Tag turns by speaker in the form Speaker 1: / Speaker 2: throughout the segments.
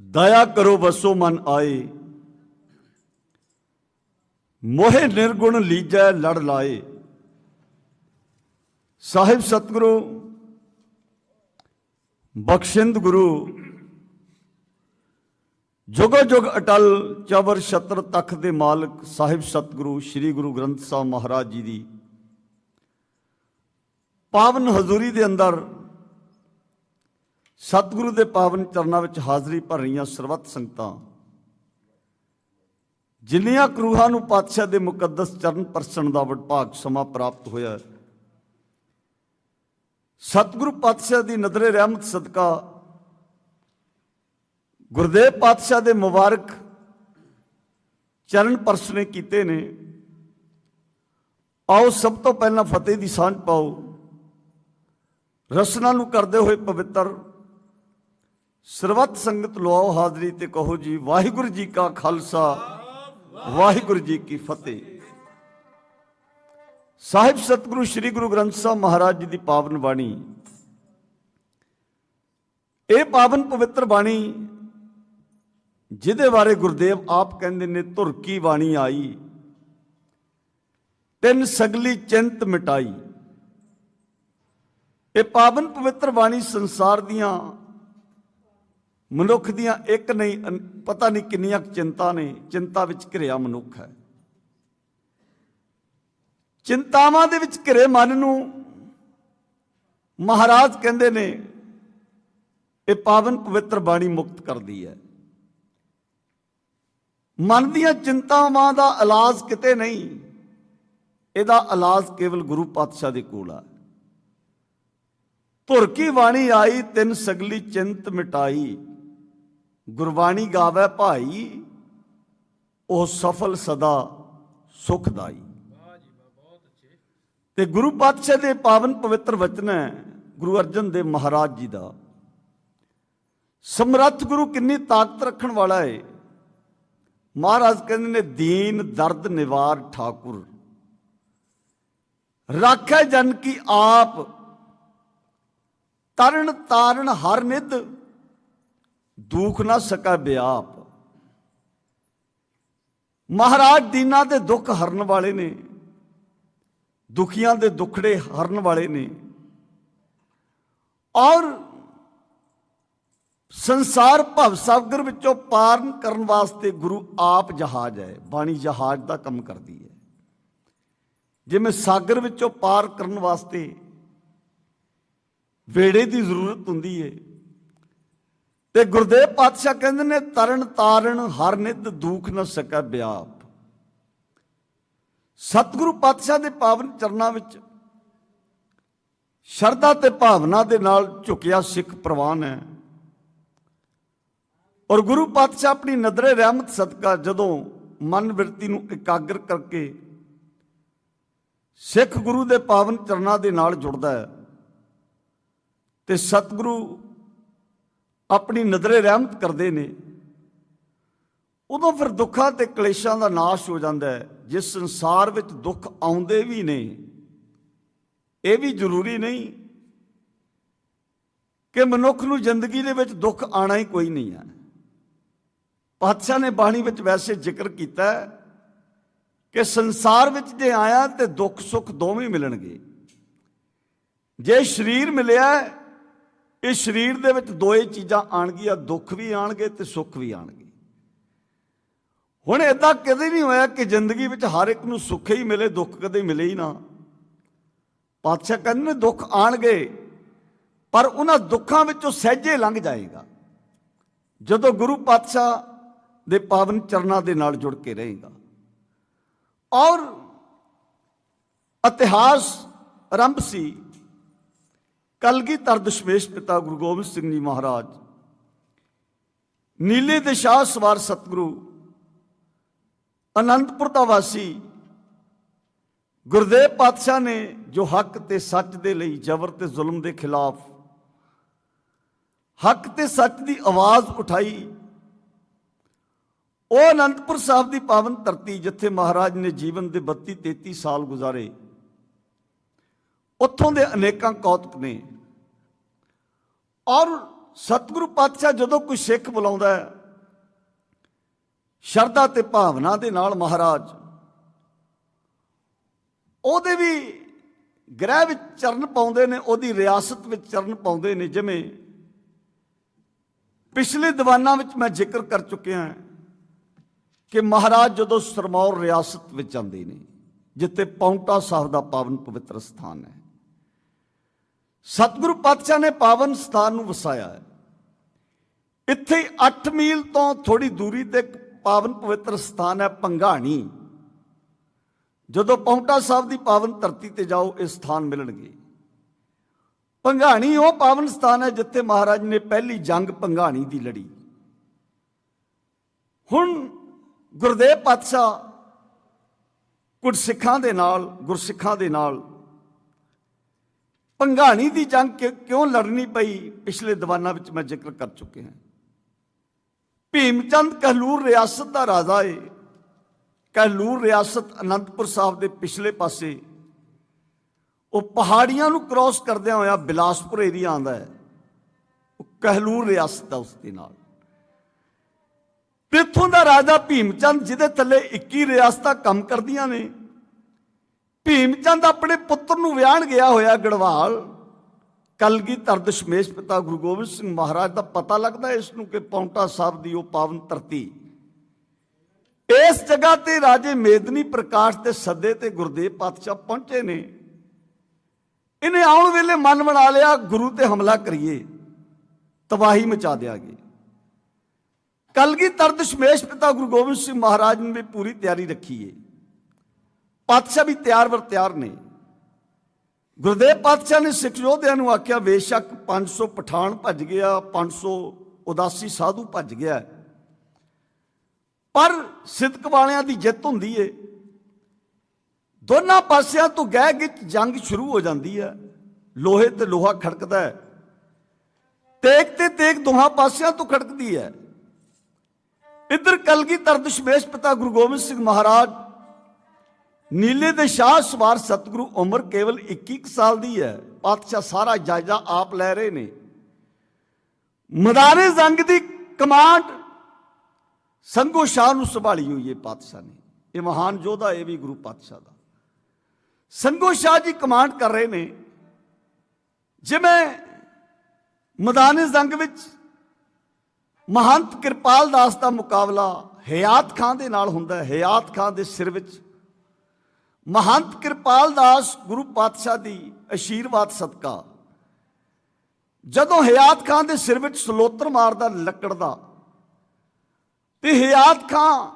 Speaker 1: ਦਇਆ ਕਰੋ ਵਸੋ ਮਨ ਆਏ। ਮੋਹਿ ਨਿਰਗੁਣ ਲੀਜੈ ਲੜ ਲਾਏ। ਸਾਹਿਬ ਸਤਿਗੁਰੂ ਬਖਸ਼ਿੰਦ ਗੁਰੂ ਜੁਗੋ ਜੁਗ ਅਟਲ ਚਵਰ ਛਤਰ ਤਖ ਦੇ ਮਾਲਕ ਸਾਹਿਬ ਸਤਿਗੁਰੂ ਸ੍ਰੀ ਗੁਰੂ ਗ੍ਰੰਥ ਸਾਹਿਬ ਮਹਾਰਾਜ ਜੀ ਦੀ। ਪਾਵਨ ਹਜ਼ੂਰੀ ਦੇ ਅੰਦਰ ਸਤਿਗੁਰੂ ਦੇ ਪਾਵਨ ਚਰਨਾਂ ਵਿੱਚ ਹਾਜ਼ਰੀ ਭਰ ਰਹੀਆਂ ਸਰਬੱਤ ਸੰਗਤਾਂ, ਜਿੰਨੀਆਂ ਕਰੂਹਾਂ ਨੂੰ ਪਾਤਸ਼ਾਹ ਦੇ ਮੁਕੱਦਸ ਚਰਨ ਪਰਸਣ ਦਾ ਵਡਭਾਗ ਸਮਾਂ ਪ੍ਰਾਪਤ ਹੋਇਆ। ਸਤਿਗੁਰੂ ਪਾਤਸ਼ਾਹ ਦੀ ਨਜ਼ਰੇ ਰਹਿਮਤ ਸਦਕਾ ਗੁਰਦੇਵ ਪਾਤਸ਼ਾਹ ਦੇ ਮੁਬਾਰਕ ਚਰਨ ਪਰਸਨੇ ਕੀਤੇ ਨੇ। ਆਓ ਸਭ ਤੋਂ ਪਹਿਲਾਂ ਫਤਿਹ ਦੀ ਸਾਂਝ ਪਾਓ। ਰਸਨਾ ਨੂੰ ਕਰਦੇ ਹੋਏ ਪਵਿੱਤਰ ਸਰਬੱਤ ਸੰਗਤ ਲਵਾਓ ਹਾਜ਼ਰੀ ਤੇ ਕਹੋ ਜੀ, ਵਾਹਿਗੁਰੂ ਜੀ ਕਾ ਖਾਲਸਾ, ਵਾਹਿਗੁਰੂ ਜੀ ਕੀ ਫਤਿਹ। ਸਾਹਿਬ ਸਤਿਗੁਰੂ ਸ੍ਰੀ ਗੁਰੂ ਗ੍ਰੰਥ ਸਾਹਿਬ ਮਹਾਰਾਜ ਜੀ ਦੀ ਪਾਵਨ ਬਾਣੀ। ਇਹ ਪਾਵਨ ਪਵਿੱਤਰ ਬਾਣੀ ਜਿਹਦੇ ਬਾਰੇ ਗੁਰਦੇਵ ਆਪ ਕਹਿੰਦੇ ਨੇ, ਧੁਰ ਕੀ ਬਾਣੀ ਆਈ? ਤਿੰਨ ਸਗਲੀ ਚਿੰਤ ਮਿਟਾਈ। ਇਹ ਪਾਵਨ ਪਵਿੱਤਰ ਬਾਣੀ ਸੰਸਾਰ ਦੀਆਂ ਮਨੁੱਖ ਦੀਆਂ ਇੱਕ ਨਹੀਂ ਪਤਾ ਨਹੀਂ ਕਿੰਨੀਆਂ ਕੁ ਚਿੰਤਾ ਨੇ, ਚਿੰਤਾ ਵਿੱਚ ਘਿਰਿਆ ਮਨੁੱਖ ਹੈ। ਚਿੰਤਾਵਾਂ ਦੇ ਵਿੱਚ ਘਿਰੇ ਮਨ ਨੂੰ ਮਹਾਰਾਜ ਕਹਿੰਦੇ ਨੇ, ਇਹ ਪਾਵਨ ਪਵਿੱਤਰ ਬਾਣੀ ਮੁਕਤ ਕਰਦੀ ਹੈ। ਮਨ ਦੀਆਂ ਚਿੰਤਾਵਾਂ ਦਾ ਇਲਾਜ ਕਿਤੇ ਨਹੀਂ। ਇਹਦਾ ਇਲਾਜ ਕੇਵਲ ਗੁਰੂ ਪਾਤਸ਼ਾਹ ਦੇ ਕੋਲ ਆ। ਧੁਰ ਕੀ ਬਾਣੀ ਆਈ, ਤਿੰਨ ਸਗਲੀ ਚਿੰਤ ਮਿਟਾਈ। ਗੁਰਬਾਣੀ ਗਾਵੇ ਭਾਈ, ਉਹ ਸਫਲ ਸਦਾ ਸੁਖਦਾਈ ਤੇ ਗੁਰੂ ਪਾਤਸ਼ਾਹ ਦੇ ਪਾਵਨ ਪਵਿੱਤਰ ਵਚਨ ਹੈ, ਗੁਰੂ ਅਰਜਨ ਦੇਵ ਮਹਾਰਾਜ ਜੀ ਦਾ। ਸਮਰੱਥ ਗੁਰੂ ਕਿੰਨੀ ਤਾਕਤ ਰੱਖਣ ਵਾਲਾ ਹੈ ਮਹਾਰਾਜ ਕਹਿੰਦੇ ਨੇ, ਦੀਨ, ਦਰਦ, ਨਿਵਾਰ, ਠਾਕੁਰ। ਰਾਖੈ ਜਨ ਕੀ ਆਪ, ਤਰਨ ਤਾਰਨ ਹਰ ਨਿਧ, ਦੁਖ ਨਾ ਸਕਾ ਬਿਆਪ। ਮਹਾਰਾਜ ਦੀਨਾ ਦੇ ਦੁੱਖ ਹਰਨ ਵਾਲੇ ਨੇ, ਦੁਖੀਆਂ ਦੇ ਦੁਖੜੇ ਹਰਨ ਵਾਲੇ ਨੇ। ਔਰ ਸੰਸਾਰ ਭਵ ਸਾਗਰ ਵਿੱਚੋਂ ਪਾਰ ਕਰਨ ਵਾਸਤੇ ਗੁਰੂ ਆਪ ਜਹਾਜ਼ ਹੈ, ਬਾਣੀ ਜਹਾਜ਼ ਦਾ ਕੰਮ ਕਰਦੀ ਹੈ। ਜਿਵੇਂ ਸਾਗਰ ਵਿੱਚੋਂ ਪਾਰ ਕਰਨ ਵਾਸਤੇ ਵੇੜੇ ਦੀ ਜ਼ਰੂਰਤ ਹੁੰਦੀ ਹੈ, ਤੇ ਗੁਰਦੇਵ ਪਾਤਸ਼ਾਹ ਕਹਿੰਦੇ ਨੇ, ਤਰਨ ਤਾਰਨ ਹਰ ਨਿਧ ਦੁੱਖ ਨਾ ਸਕੈ ਬਿਆਪ। ਸਤਿਗੁਰੂ ਪਾਤਸ਼ਾਹ ਦੇ ਪਾਵਨ ਚਰਨਾਂ ਵਿੱਚ ਸ਼ਰਧਾ ਤੇ ਭਾਵਨਾ ਦੇ ਨਾਲ ਝੁਕਿਆ ਸਿੱਖ ਪ੍ਰਵਾਨ ਹੈ। ਔਰ ਗੁਰੂ ਪਾਤਸ਼ਾਹ ਆਪਣੀ ਨਦਰੇ ਰਹਿਮਤ ਸਦਕਾ ਜਦੋਂ ਮਨ ਬਿਰਤੀ ਨੂੰ ਇਕਾਗਰ ਕਰਕੇ ਸਿੱਖ ਗੁਰੂ ਦੇ ਪਾਵਨ ਚਰਨਾਂ ਦੇ ਨਾਲ ਜੁੜਦਾ ਹੈ ਤੇ ਸਤਿਗੁਰੂ ਆਪਣੀ ਨਜ਼ਰੇ ਰਹਿਮਤ ਕਰਦੇ ਨੇ, ਉਦੋਂ ਫਿਰ ਦੁੱਖਾਂ ਤੇ ਕਲੇਸ਼ਾਂ ਦਾ ਨਾਸ਼ ਹੋ ਜਾਂਦਾ ਹੈ, ਜਿਸ ਸੰਸਾਰ ਵਿੱਚ ਦੁੱਖ ਆਉਂਦੇ ਵੀ ਨੇ, ਇਹ ਵੀ ਜ਼ਰੂਰੀ ਨਹੀਂ ਕਿ ਮਨੁੱਖ ਨੂੰ ਜ਼ਿੰਦਗੀ ਦੇ ਵਿੱਚ ਦੁੱਖ ਆਣਾ ਹੀ ਕੋਈ ਨਹੀਂ ਹੈ। ਪਾਤਸ਼ਾਹ ਨੇ ਬਾਣੀ ਵਿੱਚ ਵੈਸੇ ਜ਼ਿਕਰ ਕੀਤਾ ਕਿ ਸੰਸਾਰ ਵਿੱਚ ਜੇ ਆਇਆ ਤੇ ਦੁੱਖ ਸੁੱਖ ਦੋਵੇਂ ਮਿਲਣਗੇ। ਜੇ ਸਰੀਰ ਮਿਲਿਆ, ਇਹ ਸਰੀਰ ਦੇ ਵਿੱਚ ਦੋਏ ਚੀਜ਼ਾਂ ਆਣਗੀਆਂ, ਦੁੱਖ ਵੀ ਆਣਗੇ ਤੇ ਸੁੱਖ ਵੀ ਆਣਗੇ। ਹੁਣ ਇਦਾਂ ਕਦੇ ਨਹੀਂ ਹੋਇਆ ਕਿ ਜ਼ਿੰਦਗੀ ਵਿੱਚ ਹਰ ਇੱਕ ਨੂੰ ਸੁੱਖ ਹੀ ਮਿਲੇ, ਦੁੱਖ ਕਦੇ ਮਿਲੇ ਹੀ ਨਾ। ਪਾਤਸ਼ਾਹ ਕਹਿੰਦੇ ਨੇ ਦੁੱਖ ਆਣਗੇ, ਪਰ ਉਹਨਾਂ ਦੁੱਖਾਂ ਵਿੱਚੋਂ ਸਹਿਜੇ ਲੰਘ ਜਾਏਗਾ। ਜਦੋਂ ਗੁਰੂ ਪਾਤਸ਼ਾਹ ਦੇ ਪਾਵਨ ਚਰਨਾਂ ਦੇ ਨਾਲ ਜੁੜ ਕੇ ਰਹੇਗਾ। ਔਰ ਇਤਿਹਾਸ ਆਰੰਭ ਸੀ ਕਲਗੀਧਰ ਦਸ਼ਮੇਸ਼ ਪਿਤਾ ਗੁਰੂ ਗੋਬਿੰਦ ਸਿੰਘ ਜੀ ਮਹਾਰਾਜ। ਨੀਲੇ ਦੇ ਸ਼ਾਹ ਸਵਾਰ ਸਤਿਗੁਰੂ ਅਨੰਦਪੁਰ ਦਾ ਵਾਸੀ ਗੁਰਦੇਵ ਪਾਤਸ਼ਾਹ ਨੇ ਜੋ ਹੱਕ ਤੇ ਸੱਚ ਦੇ ਲਈ ਜ਼ਬਰ ਤੇ ਜ਼ੁਲਮ ਦੇ ਖਿਲਾਫ ਹੱਕ ਤੇ ਸੱਚ ਦੀ ਆਵਾਜ਼ ਉਠਾਈ ਉਹ ਅਨੰਦਪੁਰ ਸਾਹਿਬ ਦੀ ਪਾਵਨ ਧਰਤੀ ਜਿੱਥੇ ਮਹਾਰਾਜ ਨੇ ਜੀਵਨ ਦੇ 32 33 ਸਾਲ ਗੁਜ਼ਾਰੇ। ਉੱਥੋਂ ਦੇ ਅਨੇਕਾਂ ਕੌਤਕ ਨੇ। ਔਰ ਸਤਿਗੁਰੂ ਪਾਤਸ਼ਾਹ ਜਦੋਂ ਕੋਈ ਸਿੱਖ ਬੁਲਾਉਂਦਾ ਹੈ, ਸ਼ਰਧਾ ਤੇ ਭਾਵਨਾ ਦੇ ਨਾਲ ਮਹਾਰਾਜ, ਉਹਦੇ ਵੀ ਗ੍ਰਹਿ ਵਿੱਚ ਚਰਨ ਪਾਉਂਦੇ ਨੇ, ਉਹਦੀ ਰਿਆਸਤ ਵਿੱਚ ਚਰਨ ਪਾਉਂਦੇ ਨੇ, ਜਿਵੇਂ ਪਿਛਲੇ ਦੀਵਾਨਾਂ ਵਿੱਚ ਮੈਂ ਜ਼ਿਕਰ ਕਰ ਚੁੱਕਿਆ ਹਾਂ। ਕਿ ਮਹਾਰਾਜ ਜਦੋਂ ਸਰਮੌਰ ਰਿਆਸਤ ਵਿੱਚ ਆਉਂਦੇ ਨੇ, ਜਿੱਥੇ ਪੌਂਟਾ ਸਾਹਿਬ ਦਾ ਪਾਵਨ ਪਵਿੱਤਰ ਸਥਾਨ ਹੈ, ਸਤਿਗੁਰੂ ਪਾਤਸ਼ਾਹ ਨੇ ਪਾਵਨ ਸਥਾਨ ਨੂੰ ਵਸਾਇਆ ਹੈ। ਇੱਥੇ 8 ਮੀਲ ਤੋਂ ਥੋੜੀ ਦੂਰੀ ਤੇ ਇੱਕ ਪਾਵਨ ਪਵਿੱਤਰ ਸਥਾਨ ਹੈ ਪੰਘਾਣੀ। ਜਦੋਂ ਪੌਂਟਾ ਸਾਹਿਬ ਦੀ ਪਾਵਨ ਧਰਤੀ ਤੇ ਜਾਓ, ਇਹ ਸਥਾਨ ਮਿਲਣਗੇ। ਪੰਘਾਣੀ ਉਹ ਪਾਵਨ ਸਥਾਨ ਹੈ ਜਿੱਥੇ ਮਹਾਰਾਜ ਨੇ ਪਹਿਲੀ ਜੰਗ ਪੰਘਾਣੀ ਦੀ ਲੜੀ। ਹੁਣ ਗੁਰਦੇਵ ਪਾਤਸ਼ਾਹ ਗੁਰਸਿੱਖਾਂ ਦੇ ਨਾਲ, ਗੁਰਸਿੱਖਾਂ ਦੇ ਨਾਲ ਪੰਘਾਣੀ ਦੀ ਜੰਗ ਕਿ- ਕਿਉਂ ਲੜਨੀ ਪਈ? ਪਿਛਲੇ ਦੀਵਾਨਾਂ ਵਿੱਚ ਮੈਂ ਜ਼ਿਕਰ ਕਰ ਚੁੱਕੇ ਹਾਂ। ਭੀਮਚੰਦ ਕਹਲੂਰ ਰਿਆਸਤ ਦਾ ਰਾਜਾ ਏ। ਕਹਲੂਰ ਰਿਆਸਤ ਅਨੰਦਪੁਰ ਸਾਹਿਬ ਦੇ ਪਿਛਲੇ ਪਾਸੇ। ਉਹ ਪਹਾੜੀਆਂ ਨੂੰ ਕ੍ਰਾਸ ਕਰਦਿਆਂ ਹੋਇਆ ਬਿਲਾਸਪੁਰ ਏਰੀਆ ਆਂਦਾ ਹੈ। ਉਹ ਕਹਲੂਰ ਰਿਆਸਤ ਦਾ ਉਸ ਦੇ ਨਾਲ। ਤੇ ਇੱਥੋਂ ਦਾ ਰਾਜਾ ਭੀਮਚੰਦ, ਜਿਹਦੇ ਥੱਲੇ 21 ਰਿਆਸਤਾਂ ਕੰਮ ਕਰਦੀਆਂ ਨੇ। ਭੀਮਚੰਦ ਆਪਣੇ ਪੁੱਤਰ ਨੂੰ ਵਿਆਹਣ ਗਿਆ ਹੋਇਆ ਗੜਵਾਲ। ਕਲਗੀਧਰ ਦਸ਼ਮੇਸ਼ ਪਿਤਾ ਗੁਰੂ ਗੋਬਿੰਦ ਸਿੰਘ ਮਹਾਰਾਜ ਦਾ ਪਤਾ ਲੱਗਦਾ ਇਸ ਨੂੰ ਕਿ ਪੌਂਟਾ ਸਾਹਿਬ ਦੀ ਉਹ ਪਾਵਨ ਧਰਤੀ। ਇਸ ਜਗ੍ਹਾ ਤੇ ਰਾਜੇ ਮੇਦਨੀ ਪ੍ਰਕਾਸ਼ ਦੇ ਸੱਦੇ ਤੇ ਗੁਰਦੇਵ ਪਾਤਸ਼ਾਹ ਪਹੁੰਚੇ ਨੇ। ਇਹਨੇ ਆਉਣ ਵੇਲੇ ਮਨ ਬਣਾ ਲਿਆ, ਗੁਰੂ ਤੇ ਹਮਲਾ ਕਰੀਏ, ਤਬਾਹੀ ਮਚਾ ਦਿਆਗੇ। ਕਲਗੀਧਰ ਦਸ਼ਮੇਸ਼ ਪਿਤਾ ਗੁਰੂ ਗੋਬਿੰਦ ਸਿੰਘ ਮਹਾਰਾਜ ਨੇ ਵੀ ਪੂਰੀ ਤਿਆਰੀ ਰੱਖੀ ਏ। ਪਾਤਸ਼ਾਹ ਵੀ ਤਿਆਰ ਵਰ ਤਿਆਰ ਨੇ। ਗੁਰਦੇਵ ਪਾਤਸ਼ਾਹ ਨੇ ਸਿੱਖ ਯੋਧਿਆਂ ਨੂੰ ਆਖਿਆ, ਬੇਸ਼ੱਕ 500 ਪਠਾਨ ਭੱਜ ਗਿਆ 500 ਉਦਾਸੀ ਸਾਧੂ ਭੱਜ ਗਿਆ ਪਰ ਸਿੱਧਕ ਵਾਲਿਆਂ ਦੀ ਜਿੱਤ ਹੁੰਦੀ ਏ। ਦੋਨਾਂ ਪਾਸਿਆਂ ਤੋਂ ਗਹਿ ਗਿੱਚ ਜੰਗ ਸ਼ੁਰੂ ਹੋ ਜਾਂਦੀ ਹੈ। ਲੋਹੇ ਤੇ ਲੋਹਾ ਖੜਕਦਾ ਹੈ। ਤੇਗ ਤੇ ਤੇਗ ਦੋਹਾਂ ਪਾਸਿਆਂ ਤੋਂ ਖੜਕਦੀ ਹੈ। ਇੱਧਰ ਕਲਗੀਧਰ ਦਸ਼ਮੇਸ਼ ਪਿਤਾ ਗੁਰੂ ਗੋਬਿੰਦ ਸਿੰਘ ਮਹਾਰਾਜ, ਨੀਲੇ ਦੇ ਸ਼ਾਹ ਸਵਾਰ ਸਤਿਗੁਰੂ ਉਮਰ ਕੇਵਲ 21 ਕੁ ਸਾਲ ਦੀ ਹੈ, ਪਾਤਸ਼ਾਹ ਸਾਰਾ ਜਾਇਜ਼ਾ ਆਪ ਲੈ ਰਹੇ ਨੇ। ਮਦਾਰੇ ਜੰਗ ਦੀ ਕਮਾਂਡ ਸੰਗੋ ਸ਼ਾਹ ਨੂੰ ਸੰਭਾਲੀ ਹੋਈ ਹੈ ਪਾਤਸ਼ਾਹ ਨੇ। ਇਹ ਮਹਾਨ ਯੋਧਾ, ਇਹ ਵੀ ਗੁਰੂ ਪਾਤਸ਼ਾਹ ਦਾ। ਸੰਗੋ ਸ਼ਾਹ ਜੀ ਕਮਾਂਡ ਕਰ ਰਹੇ ਨੇ। ਜਿਵੇਂ ਮੈਦਾਨੇ ਜੰਗ ਵਿੱਚ ਮਹੰਤ ਕਿਰਪਾਲ ਦਾਸ ਦਾ ਮੁਕਾਬਲਾ ਹਯਾਤ ਖਾਨ ਦੇ ਨਾਲ ਹੁੰਦਾ ਹੈ ਹਿਆਤ ਖਾਨ ਦੇ ਸਿਰ ਵਿੱਚ। ਮਹੰਤ ਕਿਰਪਾਲ ਦਾਸ ਗੁਰੂ ਪਾਤਸ਼ਾਹ ਦੀ ਅਸ਼ੀਰਵਾਦ ਸਦਕਾ। ਜਦੋਂ ਹਯਾਤ ਖਾਨ ਦੇ ਸਿਰ ਵਿੱਚ ਸਲੋਤਰ ਮਾਰਦਾ ਲੱਕੜ ਦਾ ਤੇ ਹਿਆਤ ਖਾਨ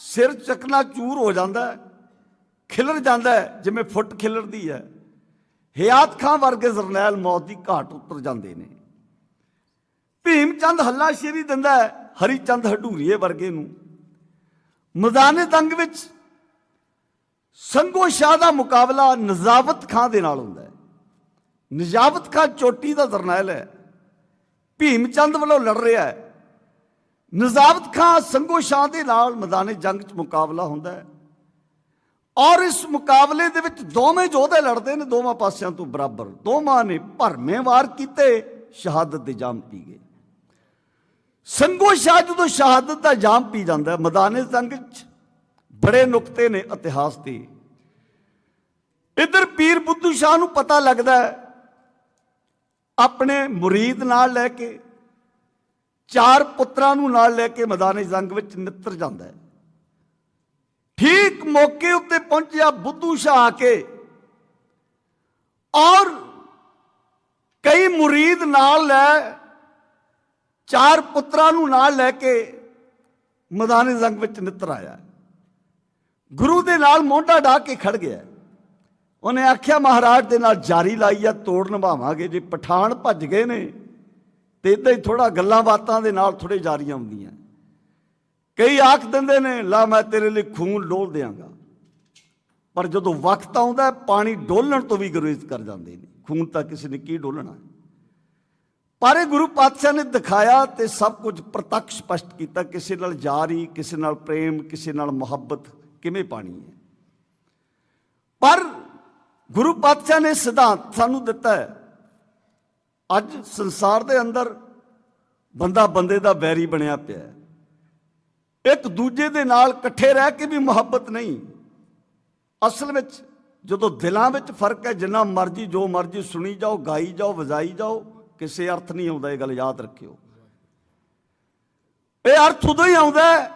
Speaker 1: ਸਿਰ ਚੱਕਣਾ ਚੂਰ ਹੋ ਜਾਂਦਾ ਹੈ, ਖਿਲਰ ਜਾਂਦਾ ਹੈ, ਜਿਵੇਂ ਫੁੱਟ ਖਿਲਰਦੀ ਹੈ, ਹਯਾਤ ਖਾਨ ਵਰਗੇ ਜਰਨੈਲ ਮੌਤ ਦੀ ਘਾਟ ਉਤਰ ਜਾਂਦੇ ਨੇ। ਭੀਮ ਚੰਦ ਹੱਲਾ ਸ਼ੇਰੀ ਦਿੰਦਾ ਹੈ ਹਰੀ ਚੰਦ ਹਡੂਰੀਏ ਵਰਗੇ ਨੂੰ। ਮੈਦਾਨੇ ਦੰਗ ਵਿੱਚ ਸੰਗੋ ਸ਼ਾਹ ਦਾ ਮੁਕਾਬਲਾ ਨਜ਼ਾਵਤ ਖਾਂ ਦੇ ਨਾਲ ਹੁੰਦਾ ਹੈ। ਨਜ਼ਾਵਤ ਖਾਂ ਚੋਟੀ ਦਾ ਜਰਨੈਲ ਹੈ। ਭੀਮ ਚੰਦ ਵੱਲੋਂ ਲੜ ਰਿਹਾ ਹੈ। ਨਜ਼ਾਵਤ ਖਾਨ ਸੰਗੋ ਸ਼ਾਹ ਦੇ ਨਾਲ ਮੈਦਾਨੇ ਜੰਗ 'ਚ ਮੁਕਾਬਲਾ ਹੁੰਦਾ ਹੈ। ਔਰ ਇਸ ਮੁਕਾਬਲੇ ਦੇ ਵਿੱਚ ਦੋਵੇਂ ਯੋਧੇ ਲੜਦੇ ਨੇ, ਦੋਵਾਂ ਪਾਸਿਆਂ ਤੋਂ ਬਰਾਬਰ। ਦੋਵਾਂ ਨੇ ਭਰਮੇ ਵਾਰ ਕੀਤੇ, ਸ਼ਹਾਦਤ ਦੇ ਜਾਮ ਪੀ ਗਏ। ਸੰਗੋ ਸ਼ਾਹ ਜਦੋਂ ਸ਼ਹਾਦਤ ਦਾ ਜਾਮ ਪੀ ਜਾਂਦਾ ਹੈ, ਮੈਦਾਨੇ ਜੰਗ 'ਚ ਬੜੇ ਨੁਕਤੇ ਨੇ ਇਤਿਹਾਸ ਦੇ। ਇਧਰ ਪੀਰ ਬੁੱਧੂ ਸ਼ਾਹ ਨੂੰ ਪਤਾ ਲੱਗਦਾ ਆਪਣੇ ਮੁਰੀਦ ਨਾਲ ਲੈ ਕੇ ਚਾਰ ਪੁੱਤਰਾਂ ਨੂੰ ਨਾਲ ਲੈ ਕੇ ਮੈਦਾਨੇ ਜੰਗ ਵਿੱਚ ਨਿੱਤਰ ਜਾਂਦਾ ਹੈ। ਠੀਕ ਮੌਕੇ ਉੱਤੇ ਪਹੁੰਚਿਆ ਬੁੱਧੂ ਸ਼ਾਹ ਆ ਕੇ ਔਰ ਕਈ ਮੁਰੀਦ ਨਾਲ ਲੈ ਚਾਰ ਪੁੱਤਰਾਂ ਨੂੰ ਨਾਲ ਲੈ ਕੇ ਮੈਦਾਨੇ ਜੰਗ ਵਿੱਚ ਨਿੱਤਰ ਆਇਆ। ਗੁਰੂ ਦੇ ਨਾਲ ਮੋਢਾ ਢਾ ਕੇ ਖੜ ਗਿਆ। ਉਹਨੇ ਆਖਿਆ, ਮਹਾਰਾਜ ਦੇ ਨਾਲ ਜਾਰੀ ਲਾਈ ਆ, ਤੋੜ ਨਿਭਾਵਾਂਗੇ। ਜੇ ਪਠਾਨ ਭੱਜ ਗਏ ਨੇ, ਤੇ ਇਦਾਂ ਹੀ ਥੋੜਾ ਗੱਲਾਂ ਬਾਤਾਂ ਦੇ ਨਾਲ ਥੋੜੇ ਜਾਰੀਆਂ ਹੁੰਦੀਆਂ। ਕਈ ਆਖ ਦਿੰਦੇ ਨੇ, ਲਾ ਮੈਂ ਤੇਰੇ ਲਈ ਖੂਨ ਡੋਲ ਦਿਆਂਗਾ। ਪਰ ਜਦੋਂ ਵਕਤ ਆਉਂਦਾ, ਪਾਣੀ ਡੋਲਣ ਤੋਂ ਵੀ ਗੁਰੇਜ਼ ਕਰ ਜਾਂਦੇ ਨੇ। ਖੂਨ ਤਾਂ ਕਿਸੇ ਨੇ ਕੀ ਡੋਲਣਾ ਪਰ ਇਹ ਗੁਰੂ ਪਾਤਸ਼ਾਹ ਨੇ ਦਿਖਾਇਆ ਤੇ ਸਭ ਕੁਝ ਪ੍ਰਤੱਖ ਸਪਸ਼ਟ ਕੀਤਾ, ਕਿਸੇ ਨਾਲ ਜਾਰੀ, ਕਿਸੇ ਨਾਲ ਪ੍ਰੇਮ, ਕਿਸੇ ਨਾਲ ਮੁਹੱਬਤ ਕਿਵੇਂ ਪਾਣੀ ਹੈ। ਪਰ ਗੁਰੂ ਪਾਤਸ਼ਾਹ ਨੇ ਸਿਧਾਂਤ ਸਾਨੂੰ ਦਿੱਤਾ ਹੈ, ਅੱਜ ਸੰਸਾਰ ਦੇ ਅੰਦਰ ਬੰਦਾ ਬੰਦੇ ਦਾ ਵੈਰੀ ਬਣਿਆ ਪਿਆ ਹੈ। ਇੱਕ ਦੂਜੇ ਦੇ ਨਾਲ ਇਕੱਠੇ ਰਹਿ ਕੇ ਵੀ ਮੁਹੱਬਤ ਨਹੀਂ। ਅਸਲ ਵਿੱਚ ਜਦੋਂ ਦਿਲਾਂ ਵਿੱਚ ਫ਼ਰਕ ਹੈ, ਜਿੰਨਾ ਮਰਜ਼ੀ ਜੋ ਮਰਜ਼ੀ ਸੁਣੀ ਜਾਓ, ਗਾਈ ਜਾਓ, ਵਜਾਈ ਜਾਓ ਕਿਸੇ ਅਰਥ ਨਹੀਂ ਆਉਂਦਾ ਇਹ ਗੱਲ ਯਾਦ ਰੱਖਿਓ। ਇਹ ਅਰਥ ਉਦੋਂ ਹੀ ਆਉਂਦਾ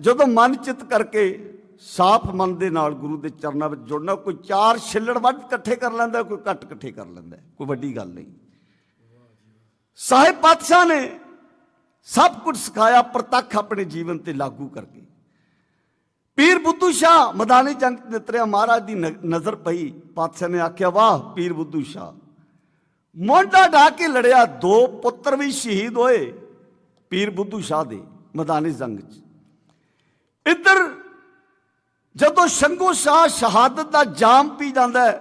Speaker 1: ਜਦੋਂ ਮਨ ਚਿੱਤ ਕਰਕੇ ਸਾਫ਼ ਮਨ ਦੇ ਨਾਲ ਗੁਰੂ ਦੇ ਚਰਨਾਂ ਵਿੱਚ ਜੁੜਨਾ, ਕੋਈ ਚਾਰ ਛਿੱਲੜ ਵੱਧ ਇਕੱਠੇ ਕਰ ਲੈਂਦਾ ਕੋਈ ਘੱਟ ਇਕੱਠੇ ਕਰ ਲੈਂਦਾ ਕੋਈ ਵੱਡੀ ਗੱਲ ਨਹੀਂ। ਸਾਹਿਬ ਪਾਤਸ਼ਾਹ ਨੇ ਸਭ ਕੁਝ ਸਿਖਾਇਆ, ਪ੍ਰਤੱਖ ਆਪਣੇ ਜੀਵਨ ਤੇ ਲਾਗੂ ਕਰਕੇ। ਪੀਰ ਬੁੱਧੂ ਸ਼ਾਹ ਮਦਾਨੀ ਜੰਗ ਚ ਨਿਤਰਿਆ ਮਹਾਰਾਜ ਦੀ ਨ- ਨਜ਼ਰ ਪਈ, ਪਾਤਸ਼ਾਹ ਨੇ ਆਖਿਆ, ਵਾਹ, ਪੀਰ ਬੁੱਧੂ ਸ਼ਾਹ ਮੋਢਾ ਢਾ ਕੇ ਲੜਿਆ, ਦੋ ਪੁੱਤਰ ਵੀ ਸ਼ਹੀਦ ਹੋਏ, ਪੀਰ ਬੁੱਧੂ ਸ਼ਾਹ ਦੇ ਮਦਾਨੀ ਜੰਗ ਚ। ਇੱਧਰ ਜਦੋਂ ਸ਼ੰਗੂ ਸ਼ਾਹ ਸ਼ਹਾਦਤ ਦਾ ਜਾਮ ਪੀ ਜਾਂਦਾ ਹੈ,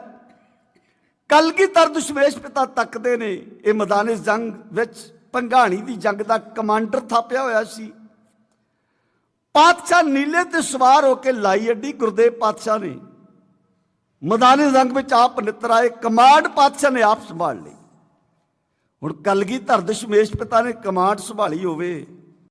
Speaker 1: ਕਲਗੀਧਰ ਦਸ਼ਮੇਸ਼ ਪਿਤਾ ਤੱਕਦੇ ਨੇ ਇਹ ਮੈਦਾਨੇ ਜੰਗ ਵਿੱਚ ਪੰਘਾਣੀ ਦੀ ਜੰਗ ਦਾ ਕਮਾਂਡਰ ਥਾਪਿਆ ਹੋਇਆ ਸੀ। ਪਾਤਸ਼ਾਹ ਨੀਲੇ ਤੇ ਸਵਾਰ ਹੋ ਕੇ ਲਾਈ ਅੱਡੀ ਗੁਰਦੇਵ ਪਾਤਸ਼ਾਹ ਨੇ। ਮਦਾਨੀ ਜੰਗ ਵਿੱਚ ਆਪ ਨਿੱਤਰ ਆਏ ਕਮਾਂਡ ਪਾਤਸ਼ਾਹ ਨੇ ਆਪ ਸੰਭਾਲ ਲਈ। ਹੁਣ ਕਲਗੀਧਰ ਦਸ਼ਮੇਸ਼ ਪਿਤਾ ਨੇ ਕਮਾਂਡ ਸੰਭਾਲੀ ਹੋਵੇ?